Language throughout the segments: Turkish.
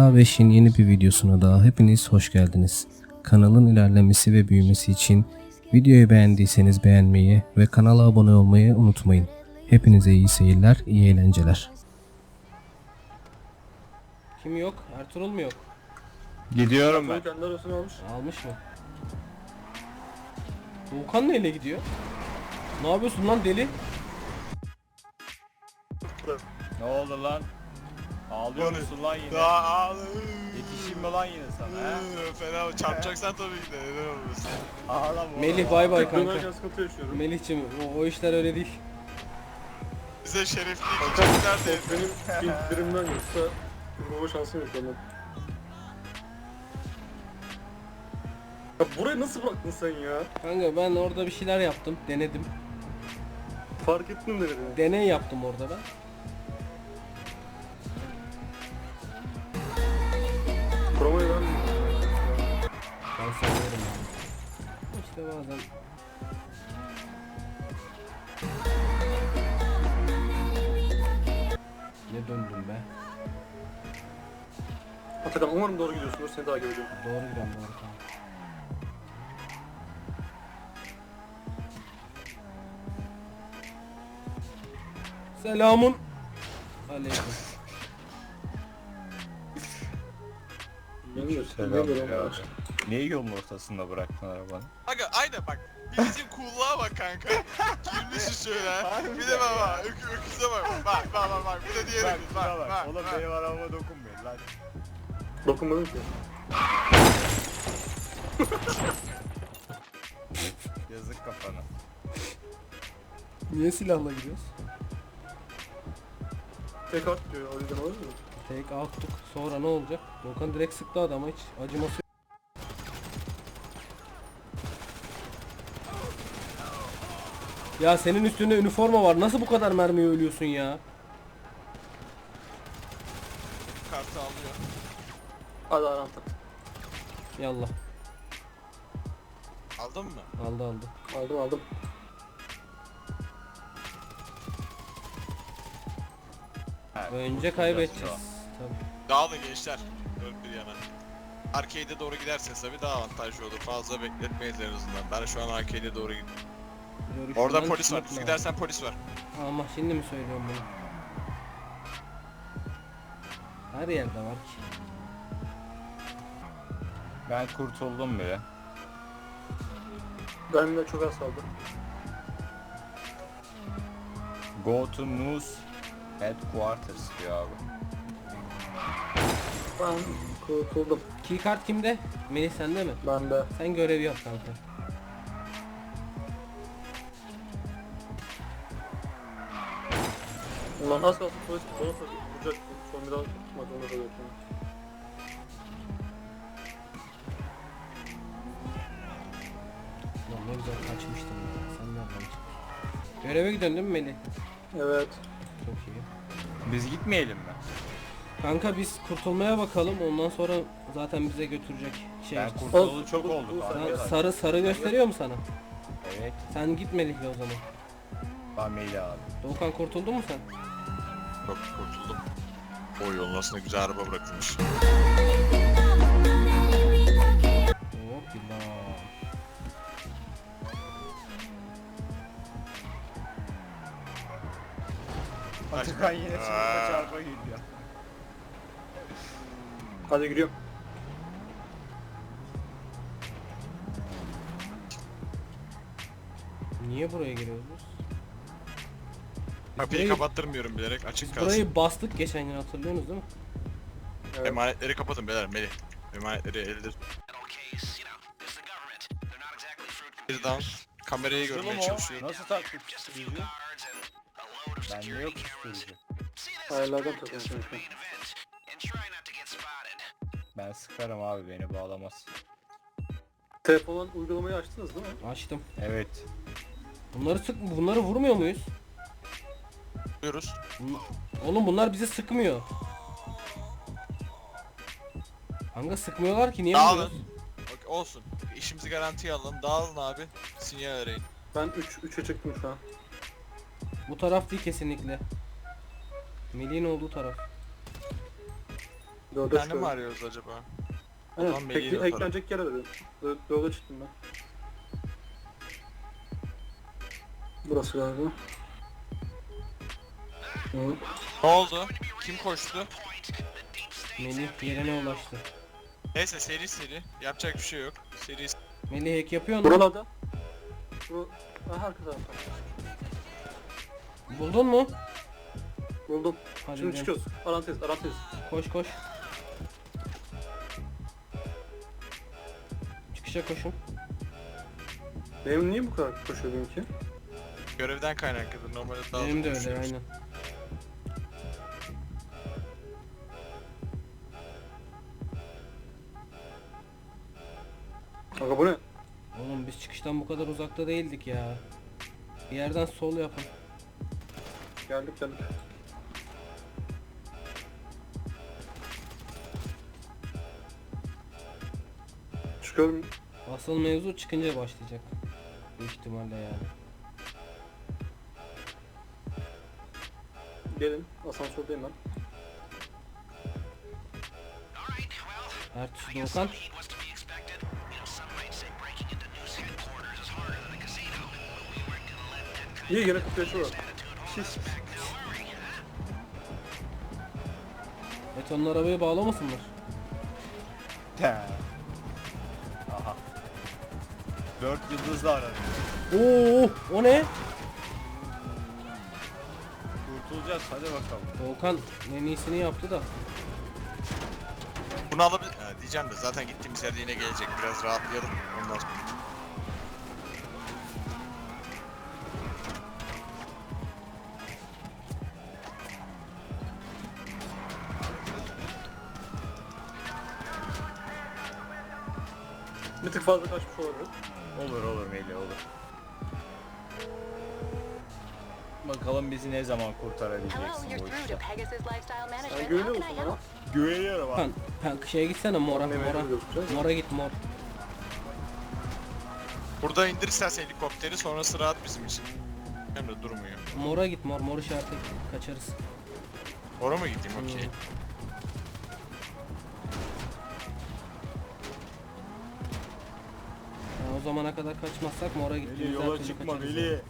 GTA 5'in yeni bir videosuna daha hepiniz hoş geldiniz. Kanalın ilerlemesi ve büyümesi için videoyu beğendiyseniz beğenmeyi ve kanala abone olmayı unutmayın. Hepinize iyi seyirler, iyi eğlenceler. Kim yok? Ertuğrul mu yok? Gidiyorum ben. Kendi arasını almış. Almış mı? Volkan neyle gidiyor? Ne yapıyorsun lan deli? Ne oldu lan? Ağlıyor musun lan yine? Daha ağlı. Yetişeyim mi lan yine sana he? Fena çarpacaksan tabii ki de neden olmasın. Ağlama oğlum. Melih bay bay kanka. Sıkıntı yaşıyorum. Melih'cim o, o işler öyle değil. Bize şerefli Kanka, ikincilikler de benim bintlerimden yoksa vurma şansım yok ondan. Ya burayı nasıl bıraktın sen ya? Kanka ben orada bir şeyler yaptım, denedim. Fark ettin de beni. Deney yaptım orada ben. Promoyu ben Ben sanıyorum yani. İşte bazen Ne döndüm be? Atakan umarım doğru gidiyorsundur seni takip ediyorum. Doğru gidiyorum doğru tamam. Selamun Aleyküm. Selam ya. diyorum Niye yolun ortasında bıraktın arabanı? Aga aynen bak. Bizim kulluğa bak kanka. Girmişsin şöyle. Bir de bak bak. Ök, öküze bak. Bak bak bak bak. Bir de diğeri Bak bak bak bak. Oğlum benim arabama dokunmayın lan. Dokunmadım ki. Yazık kafana. Niye silahla gidiyoruz? Tek at diyor o yüzden olabilir mi? Take out'tuk. Sonra ne olacak? Volkan direkt sıktı adama hiç acıması yok. Ya senin üstünde üniforma var. Nasıl bu kadar mermiye ölüyorsun ya? Kartı alıyor. Hadi Arant'a. Yallah. Aldın mı? Aldı aldı. Aldım aldım. Ha, Önce kaybedeceğiz. Tabii. Dağılın gençler. Dört bir yana. Arcade'e doğru giderseniz tabii daha avantajlı olur. Fazla bekletmeyiz en azından. Ben şu an arcade'e doğru gidiyorum. Orada polis var. Düz gidersen polis var. Ama şimdi mi söylüyorum bunu? Her yerde var ki. Ben kurtuldum bile. Benim de çok az kaldı. Go to News Headquarters diyor abi. Ben kurtuldum. Keycard kimde? Melih sende mi? Ben de. Sen görevi yap kanka. Ulan az kalsın polis bana vuracaktı. Son bir daha tutmak zorunda kalıyorum. Lan ne güzel kaçmıştım ya. Sen nereden çıktın? Göreve gidiyorsun değil mi Melih? Evet. Çok iyi. Biz gitmeyelim mi? Kanka biz kurtulmaya bakalım ondan sonra zaten bize götürecek şey. Ben kurtulalı çok oldu. Sen arkadaşlar. sarı sarı gösteriyor mu sana? Evet. Sen git Melih'le o zaman. Ben Melih abi. Doğukan kurtuldun mu sen? Çok kurtuldum. O yolun aslında güzel araba bırakılmış. Hop yıllar. Atakan yine çarpa çarpa gidiyor. Hadi giriyorum. Niye buraya giriyoruz? Kapıyı burayı- kapattırmıyorum bilerek açık kalsın. burayı bastık geçen gün hatırlıyorsunuz değil mi? Evet. Emanetleri kapatın beyler Melih. Emanetleri elde. Bir down. Kamerayı Şunu görmeye mu? çalışıyorum. Nasıl taktık üstümüzü? Bende yok üstümüzü. Ayarlardan takılmışım. Ben sıkarım abi beni bağlamaz. Telefondan uygulamayı açtınız değil mi? Açtım. Evet. Bunları sık bunları vurmuyor muyuz? Diyoruz. Oğlum bunlar bizi sıkmıyor. Kanka sıkmıyorlar ki niye Dağılın. vuruyoruz? Bak, olsun. İşimizi garantiye alın. Dağılın abi. Sinyal arayın. Ben 3 3'e çıktım şu an. Bu taraf değil kesinlikle. Melih'in olduğu taraf. Dörde Tane mi çıkıyorum. arıyoruz acaba? Evet, Tamam, tek- Melih'in atarım. eklenecek yer arıyorum. Dör- Dörde çıktım ben. Burası galiba. Evet. Ne oldu? Kim koştu? Melih yerine ulaştı. Neyse seri seri. Yapacak bir şey yok. Seri Melih hack yapıyor mu? Buralarda. Bu... Aha arka tarafta. Buldun mu? Buldum. Hadi Şimdi gidelim. çıkıyoruz. Parantez, parantez. Koş koş. Çıkışa koşun. Benim niye bu kadar koşuyor benimki? görevden kaynaklıdır. Normalde daha Benim de öyle koşuyoruz. aynen. Aga bu ne? Oğlum biz çıkıştan bu kadar uzakta değildik ya. Bir yerden sol yapın. Geldik geldik. Çıkıyorum. Asıl mevzu çıkınca başlayacak. Büyük ihtimalle yani. Gelin. Asansördeyim ben. Ertuğ Doğukan. İyi gene kutuya var. Betonlu arabayı bağlamasınlar. Te. Dört yıldızla aradım. Oo, o ne? Kurtulacağız hadi bakalım. Doğukan en iyisini yaptı da. Bunu alabilir... Ha, diyeceğim de zaten gittiğimiz yerde yine gelecek. Biraz rahatlayalım. Ondan sonra. Bir tık fazla kaçmış olabilir. Olur olur Melih olur. Bakalım bizi ne zaman kurtarabileceksin bu through işte. to Pegasus Lifestyle Sen güveniyor musun bana? Güveniyorum abi. Kan, kan şeye gitsene mora, Ne mora. mecbur? Mora git mor. Burada indir istersen helikopteri sonrası rahat bizim için. Hem de durmuyor. Mora git mor, mor işareti kaçarız. Oraya mı gideyim okey. O zamana kadar kaçmazsak mora gittiğimiz her yola türlü çıkma kaçarız Melih. yani.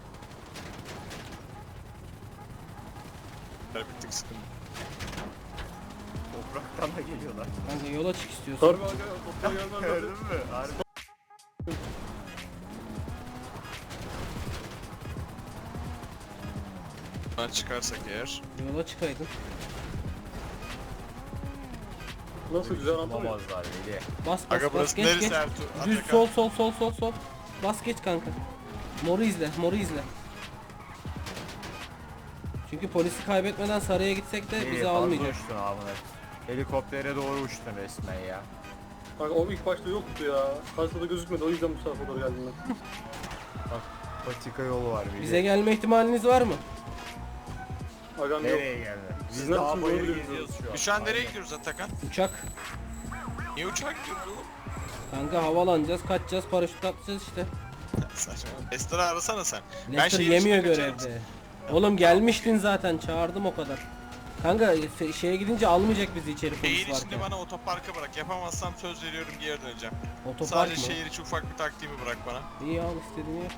Bir tık sıkıntı. Topraktan da geliyorlar. Kanka yola çık istiyorsun. Gelmem Gördün mü? Harbi. Buradan çıkarsak eğer. Yola çıkaydın. Nasıl güzel anlatamıyor. Bulamazlar. Bas bas Aga bas burası geç neresi geç. Ertuğ? Düz Atakan. sol sol sol sol sol. Bas geç kanka. Moru izle, moru izle. Çünkü polisi kaybetmeden saraya gitsek de bizi fazla almayacak. uçtun abone. Helikoptere doğru uçtun resmen ya. Aga o ilk başta yoktu ya. Haritada gözükmedi o yüzden bu tarafa doğru geldim ben. Patika yolu var Melih. Bize gelme ihtimaliniz var mı? Agam yok. Nereye geldi? Biz Sizin daha bayır doğru geziyoruz şu an. Biz şu an nereye gidiyoruz Atakan? Uçak. Niye uçağa gidiyoruz oğlum? Kanka havalanacağız, kaçacağız, paraşüt atacağız işte. Saçma. Esra arasana sen. Lester şehir yemiyor kaçarım. görevde. Oğlum gelmiştin zaten, çağırdım o kadar. Kanka fe- şeye gidince almayacak bizi içeri Şehir polis içinde varken. bana otoparka bırak. Yapamazsam söz veriyorum geri döneceğim. Otopark Sadece mı? şehir içi ufak bir taktiğimi bırak bana. İyi al istediğini yap.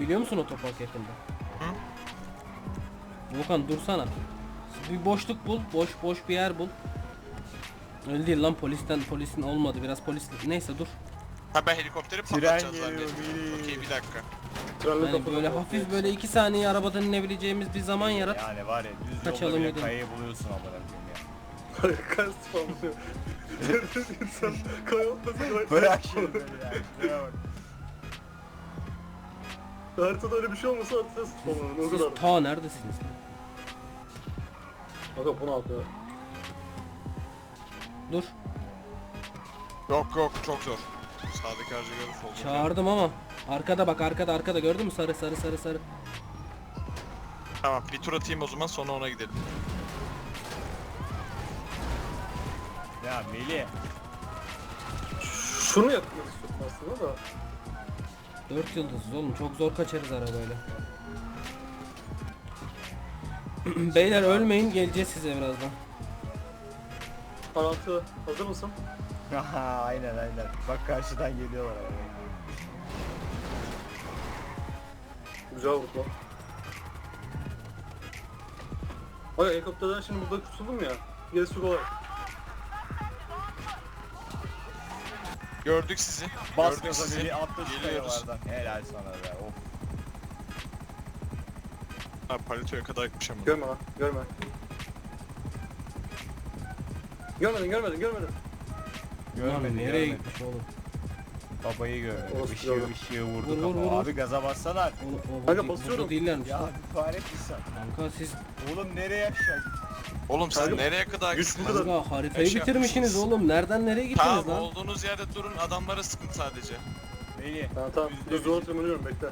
Biliyor musun otopark yakında? Hı? Volkan dursana. Bir boşluk bul, boş boş bir yer bul. Öyle değil lan polisten polisin olmadı biraz polis neyse dur. Ha ben helikopteri Tren patlatacağız geliyor, zannettim. Okey bir dakika. Yani böyle hafif böyle iki saniye arabadan inebileceğimiz bir zaman yarat. Yani var ya düz Kaçalım yolda bile gidelim. kayayı buluyorsun amına koyayım ya. Kars spamlıyor. İnsan kaybolmasın. Bırak şimdi beni ya. Şuraya bak. Haritada öyle bir şey olmasa haritada spamlanır. O Siz kadar. ta neredesiniz? Aga bu ne yapıyor? Dur. Yok yok çok zor. Sağdaki harcı görüp solda. Çağırdım ama arkada bak arkada arkada gördün mü sarı sarı sarı sarı. Tamam bir tur atayım o zaman sonra ona gidelim. Ya Melih. Şunu yapmak istiyorum aslında da. Dört yıldızız oğlum çok zor kaçarız arabayla. Beyler ölmeyin geleceğiz size birazdan. Parantı hazır mısın? Aha, aynen aynen. Bak karşıdan geliyorlar. abi. Güzel vurdu lan. Ay helikopterden şimdi burada kurtuldum ya. Gerisi kolay. Gördük sizi. Gördük gaza sizi. biri attı şu Geliyoruz. kayalardan. Helal sana be. Of. Ha palitoya kadar gitmiş ama. Görme lan, görme. Görmedin, görmedin, görmedin. Görmedi nereye görmedi. gitmiş oğlum? Babayı görmedi. Orası Işığı gördüm. ışığı vurdu Vur, vur, vur. Abi gaza bassana. Oğlum, o, Kanka burada- basıyorum. Değillermiş. Ya lan. bir fare misin? Kanka siz Oğlum nereye aşağı? Oğlum sen Kanka, nereye kadar güç bu kadar. kanka haritayı Eşya bitirmişsiniz yapmışsınız. oğlum. Nereden nereye gittiniz Tamam lan? olduğunuz yerde durun adamlara sıkın sadece. Melih. Tamam tamam, dur zor tırmanıyorum bekle.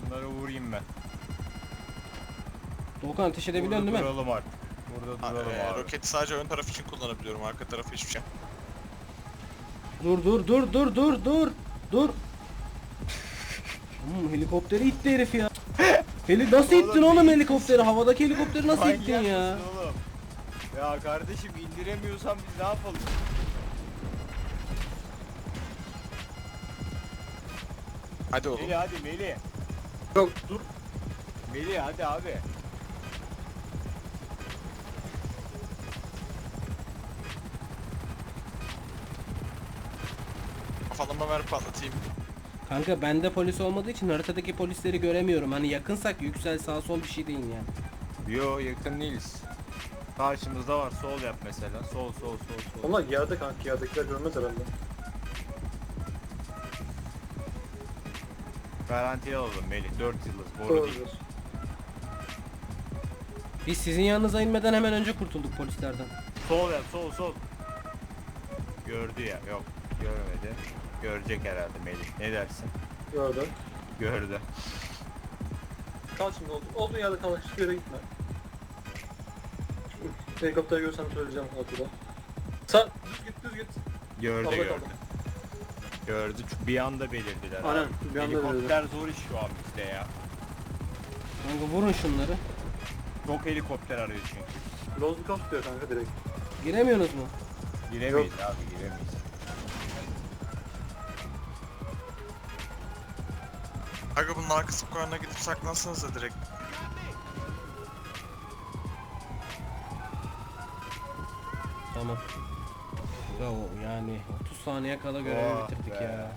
Şunları vurayım ben. Doğukan ateş edebiliyorsun Burada değil mi? duralım artık. Burada Ha, duralım e, abi. roketi sadece ön taraf için kullanabiliyorum. Arka tarafı hiçbir şey. Dur dur dur dur dur dur dur. Hmm, helikopteri itti herif ya. Heli nasıl ittin oğlum helikopteri? Havadaki helikopteri nasıl Manyak ittin ya? mısın oğlum? Ya kardeşim indiremiyorsan biz ne yapalım? Hadi oğlum. Melih hadi Melih. Yok dur. Melih hadi abi. Kafalama ver patlatayım. Kanka bende polis olmadığı için haritadaki polisleri göremiyorum. Hani yakınsak yüksel sağ sol bir şey değil yani. Yo yakın değiliz. Karşımızda var sol yap mesela. Sol sol sol sol. Onlar yerde kanka, yerdekiler görmez herhalde. Garantiye alalım Melih 4 yıldız boru değil. Biz sizin yanınıza inmeden hemen önce kurtulduk polislerden. Sol yap sol sol. Gördü ya yok görmedi. Görecek herhalde Melih. Ne dersin? Gördüm. Gördü. Kal şimdi oldu. Olduğun yerde kal, hiçbir yere gitme. Helikopter görsem söyleyeceğim hatıra. Sen düz git, düz git. Gördü Orada gördü. kaldı. Gördü çünkü bir anda belirdiler. abi. Aynen, bir anda Helikopter zor iş şu an bizde ya. Kanka vurun şunları. Çok helikopter arıyor çünkü. Lozluk up diyor kanka direkt. Giremiyorsunuz mu? Giremeyiz abi giremeyiz. Bunun arka sokağına gidip saklansanıza direkt. Tamam. Ya o yani 30 saniye kala görevi Oh bitirdik ya.